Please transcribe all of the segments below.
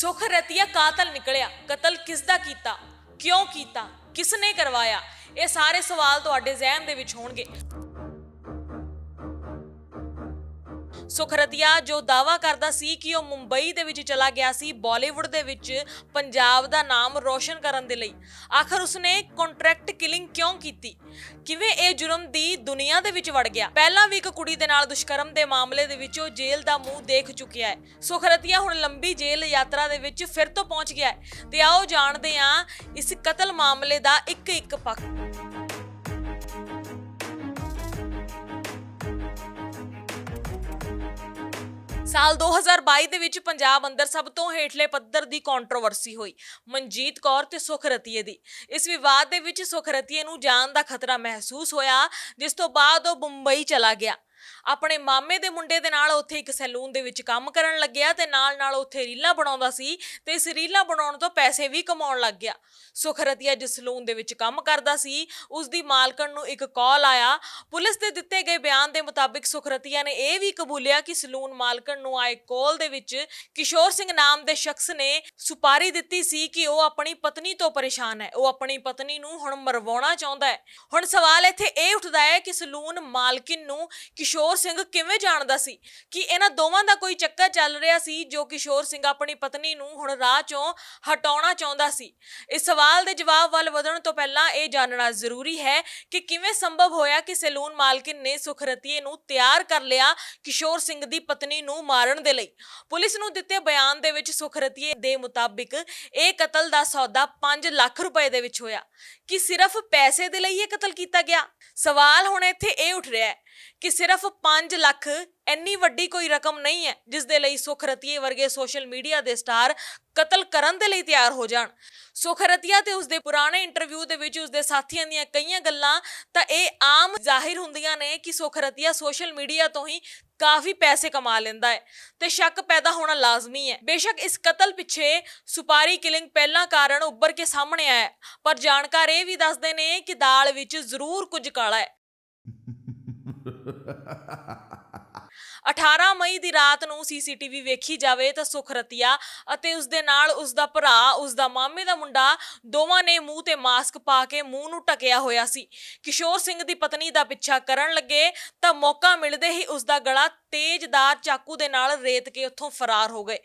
ਸੁਖ ਰਤੀਆ ਕਾਤਲ ਨਿਕਲਿਆ। ਕਤਲ ਕਿਸ ਦਾ ਕੀਤਾ? ਕਿਉਂ ਕੀਤਾ? ਕਿਸ ਨੇ ਕਰਵਾਇਆ? ਇਹ ਸਾਰੇ ਸਵਾਲ ਤੁਹਾਡੇ ਜ਼ਿਹਨ ਦੇ ਵਿੱਚ ਹੋਣਗੇ। ਸੁਖਰਤੀਆ, ਜੋ ਦਾਵਾ ਕਰਦਾ ਸੀ ਕਿ ਉਹ ਮੁੰਬਈ ਦੇ ਵਿੱਚ ਚਲਾ ਗਿਆ ਸੀ, ਬਾਲੀਵੁੱਡ ਦੇ ਵਿੱਚ ਪੰਜਾਬ ਦਾ ਨਾਮ ਰੋਸ਼ਨ ਕਰਨ ਦੇ ਲਈ। ਆਖਰ ਉਸਨੇ ਕੰਟਰੈਕਟ ਕਿਲਿੰਗ ਕਿਉਂ ਕੀਤੀ? ਕਿਵੇਂ ਇਹ ਜੁਰਮ ਦੀ ਦੁਨੀਆ ਦੇ ਵਿੱਚ ਵੜ ਗਿਆ? ਪਹਿਲਾਂ ਵੀ ਇੱਕ ਕੁੜੀ ਦੇ ਨਾਲ ਦੁਸ਼ਕਰਮ ਦੇ ਮਾਮਲੇ ਦੇ ਵਿੱਚ ਉਹ ਜੇਲ੍ਹ ਦਾ ਮੂੰਹ ਦੇਖ ਚੁੱਕਿਆ ਹੈ। ਸੁਖਰਤੀਆ ਹੁਣ ਲੰਬੀ ਜੇਲ੍ਹ ਯਾਤਰਾ ਦੇ ਵਿੱਚ ਫਿਰ ਤੋਂ ਪਹੁੰਚ ਗਿਆ ਹੈ। ਤੇ ਆਓ ਜਾਣਦੇ ਹਾਂ ਇਸ ਕਤਲ ਮਾਮਲੇ ਦਾ ਇੱਕ ਇੱਕ ਪੱਖ। ਸਾਲ 2022 ਦੇ ਵਿੱਚ ਪੰਜਾਬ ਅੰਦਰ ਸਭ ਤੋਂ ਹੇਠਲੇ ਪੱਧਰ ਦੀ ਕੰਟਰੋਵਰਸੀ ਹੋਈ, ਮਨਜੀਤ ਕੌਰ ਤੇ ਸੁਖਰਤੀਏ ਦੀ। ਇਸ ਵਿਵਾਦ ਦੇ ਵਿੱਚ ਸੁਖਰਤੀਏ ਨੂੰ ਜਾਨ ਦਾ ਖਤਰਾ ਮਹਿਸੂਸ ਹੋਇਆ, ਜਿਸ ਤੋਂ ਬਾਅਦ ਉਹ ਮੁੰਬਈ ਚਲਾ ਗਿਆ। ਆਪਣੇ ਮਾਮੇ ਦੇ ਮੁੰਡੇ ਦੇ ਨਾਲ ਉੱਥੇ ਇੱਕ ਸੈਲੂਨ ਦੇ ਵਿੱਚ ਕੰਮ ਕਰਨ ਲੱਗਿਆ ਤੇ ਨਾਲ-ਨਾਲ ਉੱਥੇ ਰੀਲਾਂ ਬਣਾਉਂਦਾ ਸੀ ਤੇ ਇਸ ਰੀਲਾਂ ਬਣਾਉਣ ਤੋਂ ਪੈਸੇ ਵੀ ਕਮਾਉਣ ਲੱਗ ਗਿਆ। ਸੁਖਰਤੀਆ ਜਿਸ ਸੈਲੂਨ ਦੇ ਵਿੱਚ ਕੰਮ ਕਰਦਾ ਸੀ। ਉਸ ਦੀ ਮਾਲਕਣ ਨੂੰ ਇੱਕ ਕਾਲ ਆਇਆ। ਪੁਲਿਸ ਦੇ ਦਿੱਤੇ ਗਏ ਬਿਆਨ ਦੇ ਮੁਤਾਬਿਕ ਸੁਖਰਤੀਆ ਨੇ ਇਹ ਵੀ ਕਬੂਲਿਆ ਕਿ ਸੈਲੂਨ ਮਾਲਕਣ ਨੂੰ ਆਏ ਕਾਲ ਦੇ ਵਿੱਚ ਕਿਸ਼ੋਰ ਸਿੰਘ ਨਾਮ ਦੇ ਸ਼ਖਸ ਨੇ ਸੁਪਾਰੀ ਦਿੱਤੀ ਸੀ ਕਿ ਉਹ ਆਪਣੀ ਪਤਨੀ ਤੋਂ ਪਰੇਸ਼ਾਨ ਹੈ। ਉਹ ਆਪਣੀ ਪਤਨੀ ਨੂੰ ਹੁਣ ਮਰਵਾਉਣਾ ਚਾਹੁੰਦਾ ਹੈ। ਹੁਣ ਸਵਾਲ ਇੱਥੇ ਇਹ ਉੱਠਦਾ ਹੈ ਕਿ ਸੈਲੂਨ ਮਾਲਕਿਨ ਨੂੰ ਕਿਸ਼ੋਰ ਸਿੰਘ ਕਿਵੇਂ ਜਾਣਦਾ ਸੀ ਕਿ ਇਹਨਾਂ ਦੋਵਾਂ ਦਾ ਕੋਈ ਚੱਕਰ ਚੱਲ ਰਿਹਾ ਸੀ ਜੋ ਕਿਸ਼ੋਰ ਸਿੰਘ ਆਪਣੀ ਪਤਨੀ ਨੂੰ ਹੁਣ ਰਾਹ ਚੋਂ ਹਟਾਉਣਾ ਚਾਹੁੰਦਾ ਸੀ? ਇਸ ਸਵਾਲ ਦੇ ਜਵਾਬ ਵੱਲ ਵਧਣ ਤੋਂ ਪਹਿਲਾਂ ਇਹ ਜਾਣਨਾ ਜ਼ਰੂਰੀ ਹੈ ਕਿ ਕਿਵੇਂ ਸੰਭਵ ਹੋਇਆ ਕਿ ਸੈਲੂਨ ਮਾਲਕਿਨ ਨੇ ਸੁਖਰਤੀਏ ਨੂੰ ਤਿਆਰ ਕਰ ਲਿਆ ਕਿਸ਼ੋਰ ਸਿੰਘ ਦੀ ਪਤਨੀ ਨੂੰ ਮਾਰਨ ਦੇ ਲਈ। ਪੁਲਿਸ ਨੂੰ ਦਿੱਤੇ ਬਿਆਨ ਦੇ ਵਿੱਚ ਸੁਖਰਤੀਏ ਦੇ ਮੁਤਾਬਿਕ ਇਹ ਕਤਲ ਦਾ ਸੌਦਾ 5 ਲੱਖ ਰੁਪਏ ਦੇ ਵਿੱਚ ਹੋਇਆ। ਕਿ ਸਿਰਫ ਪੈਸੇ ਦੇ ਲਈ ਇਹ ਕਤਲ ਕੀਤਾ ਗਿਆ? ਸਵਾਲ ਹੁਣ ਇੱਥੇ ਇਹ ਉੱਠ ਰਿਹਾ ਹੈ ਕਿ ਸਿਰਫ 5 ਲੱਖ ਇੰਨੀ ਵੱਡੀ ਕੋਈ ਰਕਮ ਨਹੀਂ ਹੈ ਜਿਸ ਦੇ ਲਈ ਸੁਖਰਤੀਏ ਵਰਗੇ ਸੋਸ਼ਲ ਮੀਡੀਆ ਦੇ ਸਟਾਰ ਕਤਲ ਕਰਨ ਦੇ ਲਈ ਤਿਆਰ ਹੋ ਜਾਣ। ਸੁਖਰਤੀਆ ਤੇ ਉਸਦੇ ਪੁਰਾਣੇ ਇੰਟਰਵਿਊ ਦੇ ਵਿੱਚ ਉਸਦੇ ਸਾਥੀਆਂ ਦੀਆਂ ਕਈਆਂ ਗੱਲਾਂ ਤਾਂ ਇਹ ਆਮ ਜ਼ਾਹਿਰ ਹੁੰਦੀਆਂ ਨੇ ਕਿ ਸੁਖਰਤੀਆ ਸੋਸ਼ਲ ਮੀਡੀਆ ਤੋਂ ਹੀ ਕਾਫੀ ਪੈਸੇ ਕਮਾ ਲੈਂਦਾ ਹੈ ਤੇ ਸ਼ੱਕ ਪੈਦਾ ਹੋਣਾ ਲਾਜ਼ਮੀ ਹੈ। ਬੇਸ਼ੱਕ ਇਸ ਕਤਲ ਪਿੱਛੇ ਸੁਪਾਰੀ ਕਿਲਿੰਗ ਪਹਿਲਾ ਕਾਰਨ ਉੱਭਰ ਕੇ ਸਾਹਮਣੇ ਆਇਆ ਪਰ ਜਾਣਕਾਰ ਇਹ ਵੀ ਦੱਸਦੇ ਨੇ ਕਿ ਦਾਲ ਵਿੱਚ ਜ਼ਰੂਰ ਕੁਝ ਕਾਲਾ ਹੈ। 18 ਮਈ ਦੀ ਰਾਤ ਨੂੰ ਸੀਸੀਟੀਵੀ ਵੇਖੀ ਜਾਵੇ ਤਾਂ ਸੁਖਰਤੀਆ ਅਤੇ ਉਸ ਦੇ ਨਾਲ ਉਸ ਦਾ ਭਰਾ ਉਸ ਦਾ ਮਾਮੇ ਦਾ ਮੁੰਡਾ ਦੋਵਾਂ ਨੇ ਮੂੰਹ ਤੇ ਮਾਸਕ ਪਾ ਕੇ ਮੂੰਹ ਨੂੰ ਟਕਿਆ ਹੋਇਆ ਸੀ। ਕਿਸ਼ੋਰ ਸਿੰਘ ਦੀ ਪਤਨੀ ਦਾ ਪਿੱਛਾ ਕਰਨ ਲੱਗੇ ਤਾਂ ਮੌਕਾ ਮਿਲਦੇ ਹੀ ਉਸ ਦਾ ਗਲਾ ਤੇਜ਼ਦਾਰ ਚਾਕੂ ਦੇ ਨਾਲ ਰੇਤ ਕੇ ਉੱਥੋਂ ਫਰਾਰ ਹੋ ਗਏ।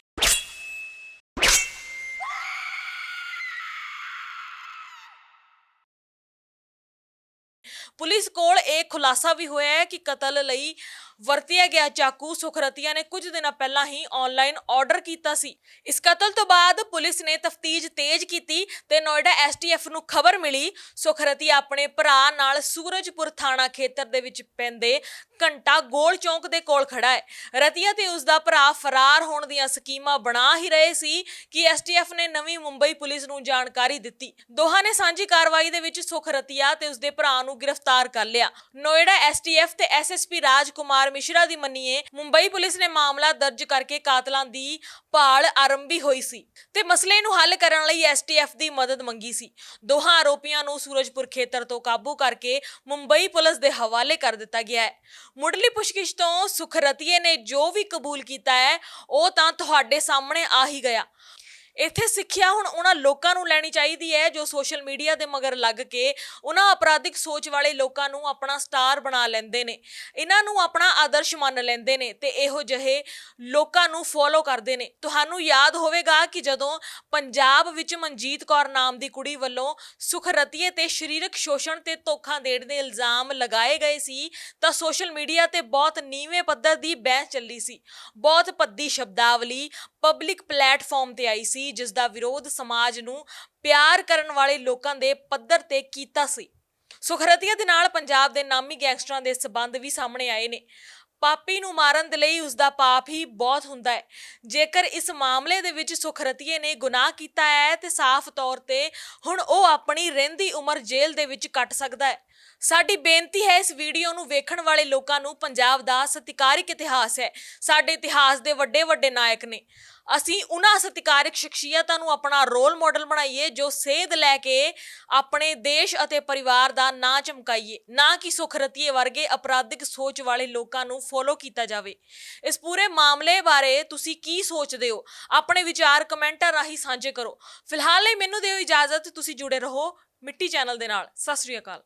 ਪੁਲਿਸ ਕੋਲ ਇਹ ਖੁਲਾਸਾ ਵੀ ਹੋਇਆ ਹੈ ਕਿ ਕਤਲ ਲਈ ਵਰਤਿਆ ਗਿਆ। ਚਾਕੂ ਸੁਖਰਤੀਆ ਨੇ ਕੁਝ ਦਿਨਾਂ ਪਹਿਲਾਂ ਹੀ ਆਨਲਾਈਨ ਆਰਡਰ ਕੀਤਾ ਸੀ। ਇਸ ਕਤਲ ਤੋਂ ਬਾਅਦ ਪੁਲਿਸ ਨੇ ਤਫਤੀਸ਼ ਤੇਜ਼ ਕੀਤੀ ਤੇ ਨੋਇਡਾ ਐਸਟੀਐਫ ਨੂੰ ਖਬਰ ਮਿਲੀ। ਸੁਖਰਤੀਆ ਆਪਣੇ ਭਰਾ ਨਾਲ ਸੂਰਜਪੁਰ ਥਾਣਾ ਖੇਤਰ ਦੇ ਵਿੱਚ ਪੈਂਦੇ ਘੰਟਾ ਗੋਲ ਚੌਂਕ ਦੇ ਕੋਲ ਖੜਾ ਹੈ। ਰਤੀਆ ਤੇ ਉਸ ਦਾ ਭਰਾ ਫਰਾਰ ਹੋਣ ਦੀਆਂ ਸਕੀਮਾਂ ਬਣਾ ਹੀ ਰਹੇ ਸੀ ਕਿ ਐਸਟੀਐਫ ਨੇ ਨਵੀਂ ਮੁੰਬਈ ਪੁਲਿਸ ਨੂੰ ਜਾਣਕਾਰੀ ਦਿੱਤੀ। ਦੋਹਾਂ ਨੇ ਸਾਂਝੀ ਕਾਰਵਾਈ ਦੇ ਵਿੱਚ ਸੁਖਰਤੀਆ ਤੇ ਉਸ ਦੇ ਭਰਾ ਨੂੰ ਗ੍ਰਿਫਤਾਰ ਕਰ ਲਿਆ। ਨੋਇਡਾ ਐਸਟੀਐਫ ਤੇ ਐਸਐਸਪੀ ਰਾਜ ਕੁਮਾਰ ਮਿਸ਼ਰਾ ਦੀ ਮੰਨੀਏ, ਮੁੰਬਈ ਪੁਲਿਸ ਨੇ ਮਾਮਲਾ ਦਰਜ ਕਰਕੇ ਕਾਤਲਾਂ ਦੀ ਭਾਲ ਆਰੰਭੀ ਹੋਈ ਸੀ ਤੇ ਮਸਲੇ ਨੂੰ ਹੱਲ ਕਰਨ ਲਈ ਐਸਟੀਐਫ ਦੀ ਮਦਦ ਮੰਗੀ ਸੀ। ਦੋਹਾਂ ਆਰੋਪੀਆਂ ਨੂੰ ਸੂਰਜਪੁਰ ਖੇਤਰ ਤੋਂ ਕਾਬੂ ਕਰਕੇ ਮੁੰਬਈ ਪੁਲਿਸ ਦੇ ਹਵਾਲੇ ਕਰ ਦਿੱਤਾ ਗਿਆ ਹੈ। ਮੁੱਢਲੀ ਪੁੱਛਗਿੱਛ ਤੋਂ ਸੁਖਰਤੀਏ ਨੇ ਜੋ ਵੀ ਕਬੂਲ ਕੀਤਾ ਹੈ, ਉਹ ਤਾਂ ਤੁਹਾਡੇ ਸਾਹਮਣੇ ਆ ਹੀ ਗਿਆ। ਇੱਥੇ ਸਿੱਖਿਆ ਹੁਣ ਉਹਨਾਂ ਲੋਕਾਂ ਨੂੰ ਲੈਣੀ ਚਾਹੀਦੀ ਹੈ, ਜੋ ਸੋਸ਼ਲ ਮੀਡੀਆ ਦੇ ਮਗਰ ਲੱਗ ਕੇ ਉਹਨਾਂ ਅਪਰਾਧਿਕ ਸੋਚ ਵਾਲੇ ਲੋਕਾਂ ਨੂੰ ਆਪਣਾ ਸਟਾਰ ਬਣਾ ਲੈਂਦੇ ਨੇ, ਇਹਨਾਂ ਨੂੰ ਆਪਣਾ ਆਦਰਸ਼ ਮੰਨ ਲੈਂਦੇ ਨੇ ਤੇ ਇਹੋ ਜਿਹੇ ਲੋਕਾਂ ਨੂੰ ਫੋਲੋ ਕਰਦੇ ਨੇ। ਤੁਹਾਨੂੰ ਯਾਦ ਹੋਵੇਗਾ ਕਿ ਜਦੋਂ ਪੰਜਾਬ ਵਿੱਚ ਮਨਜੀਤ ਕੌਰ ਨਾਮ ਦੀ ਕੁੜੀ ਵੱਲੋਂ ਸੁਖਰਤੀਏ ਤੇ ਸਰੀਰਕ ਸ਼ੋਸ਼ਣ ਤੇ ਧੋਖਾ ਦੇਣ ਦੇ ਇਲਜ਼ਾਮ ਲਗਾਏ ਗਏ ਸੀ, ਤਾਂ ਸੋਸ਼ਲ ਮੀਡੀਆ ਤੇ ਬਹੁਤ ਨੀਵੇਂ ਪੱਧਰ ਦੀ ਬਹਿਸ ਚੱਲੀ ਸੀ। ਬਹੁਤ ਭੱਦੀ ਸ਼ਬਦਾਵਲੀ ਪਬਲਿਕ ਪਲੇਟਫਾਰਮ ਤੇ ਆਈ ਸੀ। ਜਿਸ ਦਾ ਵਿਰੋਧ ਸਮਾਜ ਨੂੰ ਪਿਆਰ ਕਰਨ ਵਾਲੇ ਲੋਕਾਂ ਦੇ ਪੱਧਰ ਤੇ ਕੀਤਾ ਸੀ। ਸੁਖਰਤੀਆ ਦੇ ਨਾਲ ਪੰਜਾਬ ਦੇ ਨਾਮੀ ਗੈਂਗਸਟਰਾਂ ਦੇ ਸਬੰਧ ਵੀ ਸਾਹਮਣੇ ਆਏ ਨੇ। ਪਾਪੀ ਨੂੰ ਮਾਰਨ ਦੇ ਲਈ ਉਸ ਦਾ ਪਾਪ ਹੀ ਬਹੁਤ ਹੁੰਦਾ ਹੈ। ਜੇਕਰ ਇਸ ਮਾਮਲੇ ਦੇ ਵਿੱਚ ਸੁਖਰਤੀਏ ਨੇ ਗੁਨਾਹ ਕੀਤਾ ਹੈ ਤੇ ਸਾਫ਼ ਤੌਰ ਤੇ ਹੁਣ ਉਹ ਆਪਣੀ ਰਹਿੰਦੀ ਉਮਰ ਜੇਲ੍ਹ ਦੇ ਵਿੱਚ ਕੱਟ ਸਕਦਾ ਹੈ। ਸਾਡੀ ਬੇਨਤੀ ਹੈ ਇਸ ਵੀਡੀਓ ਨੂੰ ਵੇਖਣ ਵਾਲੇ ਲੋਕਾਂ ਨੂੰ ਪੰਜਾਬ ਦਾ ਸਤਿਕਾਰਿਕ ਇਤਿਹਾਸ ਹੈ। ਸਾਡੇ ਇਤਿਹਾਸ ਦੇ ਵੱਡੇ ਵੱਡੇ ਨਾਇਕ ਨੇ। ਅਸੀਂ ਉਹਨਾਂ ਸਤਿਕਾਰਿਕ ਸ਼ਖਸੀਅਤਾਂ ਨੂੰ ਆਪਣਾ ਰੋਲ ਮਾਡਲ ਬਣਾਈਏ ਜੋ ਸੇਧ ਲੈ ਕੇ ਆਪਣੇ ਦੇਸ਼ ਅਤੇ ਪਰਿਵਾਰ ਦਾ ਨਾਂ ਚਮਕਾਈਏ। ਨਾ ਕਿ ਸੁਖਰਤੀਏ ਵਰਗੇ ਅਪਰਾਧਿਕ ਸੋਚ ਵਾਲੇ ਲੋਕਾਂ ਨੂੰ ਫੋਲੋ ਕੀਤਾ ਜਾਵੇ। ਇਸ ਪੂਰੇ ਮਾਮਲੇ ਬਾਰੇ ਤੁਸੀਂ ਕੀ ਸੋਚਦੇ ਹੋ? ਆਪਣੇ ਵਿਚਾਰ ਕਮੈਂਟਾਂ ਰਾਹੀਂ ਸਾਂਝੇ ਕਰੋ। ਫਿਲਹਾਲ ਲਈ ਮੈਨੂੰ ਦਿਓ ਇਜਾਜ਼ਤ, ਤੁਸੀਂ ਜੁੜੇ ਰਹੋ ਮਿੱਟੀ ਚੈਨਲ ਦੇ ਨਾਲ। ਸਤਿ ਸ੍ਰੀ ਅਕਾਲ।